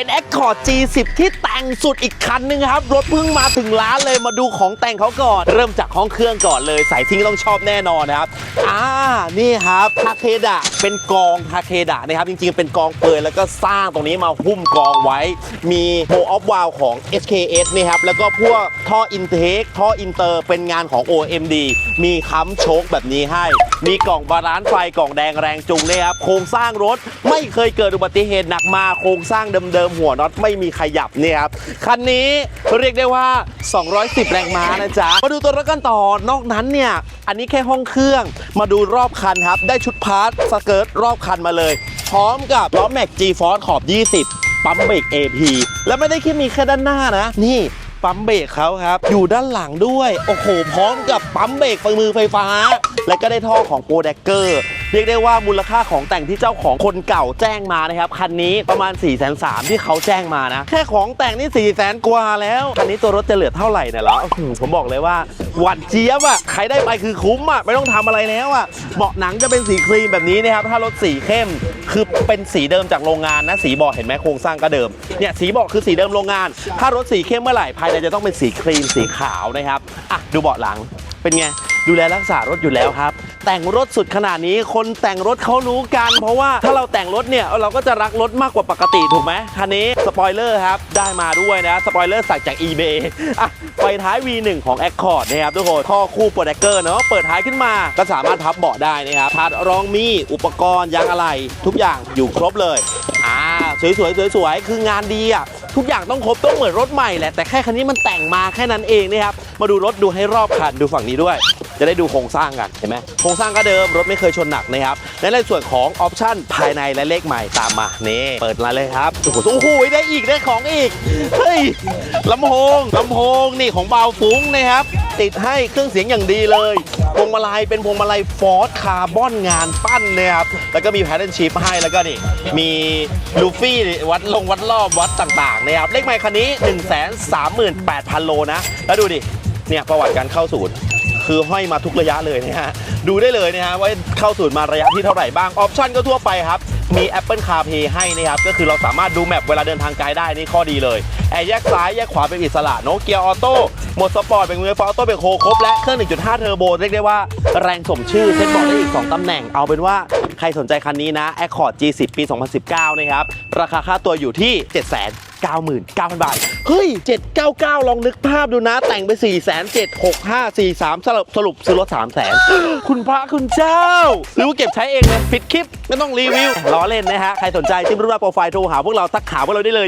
เป็น Accord G10 ที่แต่งสุดอีกคันหนึงครับ รถเพิ่งมาถึงร้านเลยมาดูของแต่งเขาก่อน เริ่มจากห้องเครื่องก่อนเลยสายทิ้งต้องชอบแน่นอนนะครับ อ่า นี่ครับทาเคดะเป็นกองทาเคดะนะครับ จริงๆ เป็นกองเปลือยแล้วก็สร้างตรงนี้มาหุ้มกองไว้ มีโ o ออฟวาลของ SKS นี่ครับ แล้วก็พวกท่ออินเทคท่ออินเตอร์เป็นงานของ OMD มีค้ำโชคแบบนี้ให้ มีกล่องบาลานซ์ไฟกล่องแดงแรงจูงเลยครับโครงสร้างรถไม่เคยเกิดอุบัติเหตุหนักมาโครงสร้างเดิมๆหัวน็อตไม่มีขยับเนี่ยครับคันนี้เรียกได้ว่า 210 แรงม้านะจ๊ะ มาดูตัวรถกันต่อนอกนั้นเนี่ย อันนี้แค่ห้องเครื่อง มาดูรอบคันครับ ได้ชุดพาร์ทสเกิร์ตรอบคันมาเลย พร้อมกับล้อแม็ก G-Force ขอบ 20 ปั๊มเบรก AP แล้วไม่ได้แค่มีแค่ด้านหน้านะ นี่ปั๊มเบรกเขาครับ อยู่ด้านหลังด้วย โอ้โห พร้อมกับปั๊มเบรกไฟมือไฟฟ้า และก็ได้ท่อของโปรแดกเกอร์ เรียกได้ว่ามูลค่าของแต่งที่เจ้าของคนเก่าแจ้งมานะครับคันนี้ประมาณ4 3 0 0 0ที่เขาแจ้งมานะ แค่ของแต่งนี่4 0 0 0 0 0กว่าแล้วคันนี้ตัวรถจะเหลือเท่าไหร่เนี่ยเหรอผมบอกเลยว่าหวันเจี๊ยบอะใครได้ไปคือคุ้มอะไม่ต้องทำอะไรแล้วอะเบาะหนังจะเป็นสีครีมแบบนี้นะครับถ้ารถสีเข้มคือเป็นสีเดิมจากโรงงานนะสีเบาะเห็นไหมโครงสร้างก็เดิมเนี่ยสีเบาะคือสีเดิมโรงงาน ถ้ารถสีเข้มเมื่อไหร่ภายในจะต้องเป็นสีครีมสีขาวนะครับอะดูเบาะหลังเป็นไงดูแลรักษารถอยู่แล้วครับ แต่งรถสุดขนาดนี้ คนแต่งรถเขารู้กัน เพราะว่าถ้าเราแต่งรถเนี่ยเราก็จะรักรถมากกว่าปกติถูกไหมคันนี้สปอยเลอร์ครับ ได้มาด้วยนะสปอยเลอร์สั่งจาก eBay อะไฟท้าย V1 ของ Accord นะครับทุกคนท่อคู่โปรแดกเกอร์เนาะเปิดท้ายขึ้นมาก็สามารถพับเบาะได้นะครับพาดรองมีอุปกรณ์ยางอะไหล่ทุกอย่างอยู่ครบเลยอ่าสวยๆสวยๆคืองานดีอะทุกอย่างต้องครบต้องเหมือนรถใหม่แหละแต่แค่คันนี้มันแต่งมาแค่นั้นเองนะครับมาดูรถดูให้รอบคันดูฝั่งนี้ด้วย จะได้ดูโครงสร้างกันเห็นไหมโครงสร้างก็เดิมรถไม่เคยชนหนักนะครับและในส่วนของออปชั่นภายในและเลขใหม่ตามมานี่เปิดมาเลยครับโอ้โหโอ้โหได้อีกได้ของอีกเฮ้ยลำโพงลำโพงนี่ของเบาฟุ้งนะครับติดให้เครื่องเสียงอย่างดีเลยพวงมาลัยเป็นพวงมาลัยฟอร์ดคาร์บอนงานปั้นนะครับแล้วก็มีแพดเดิลชิพให้แล้วก็นี่มีลูฟี่วัดลงวัดรอบวัดต่างๆนะครับเลขใหม่คันนี้ 1 3 8 0 0 0 โลนะ แล้วดูดิ เนี่ยประวัติการเข้าศูนย์ คือห้อยมาทุกระยะเลยนะฮะดูได้เลยนะฮะว่าเข้าศูนย์มาระยะที่เท่าไหร่บ้างออปชั่นก็ทั่วไปครับมี Apple CarPlay ให้นะครับก็คือเราสามารถดูแมปเวลาเดินทางไกลได้นี่ข้อดีเลยแอร์แยกซ้ายแยกขวาเป็นอิสระโนเกียออโต้หมดสปอร์ตเป็นมือฟออโต้เป็นโคครบและเครื่อง 1.5 เทอร์โบเรียกได้ว่าแรงสมชื่อเซ็ตบอร์ดได้อีก 2ตำแหน่งเอาเป็นว่าใครสนใจคันนี้นะ Accord G10 ปี 2019 นะครับ ราคาค่าตัวอยู่ที่7 9 9 0 0 0 บาท เฮ้ย 799 ลองนึกภาพดูนะ แต่งไป4 7 7 6 5 4 3 สรุปสรุปซื้อรถ 3 0 0 0 0คุณพระคุณเจ้า หรือว่าเก็บใช้เองเลยปิดคลิป ไม่ต้องรีวิวล้อเล่นนะฮะ ใครสนใจจิ้มรูปหน้าโปรไฟล์โทรหาพวกเราทักขาพวกเราได้เลย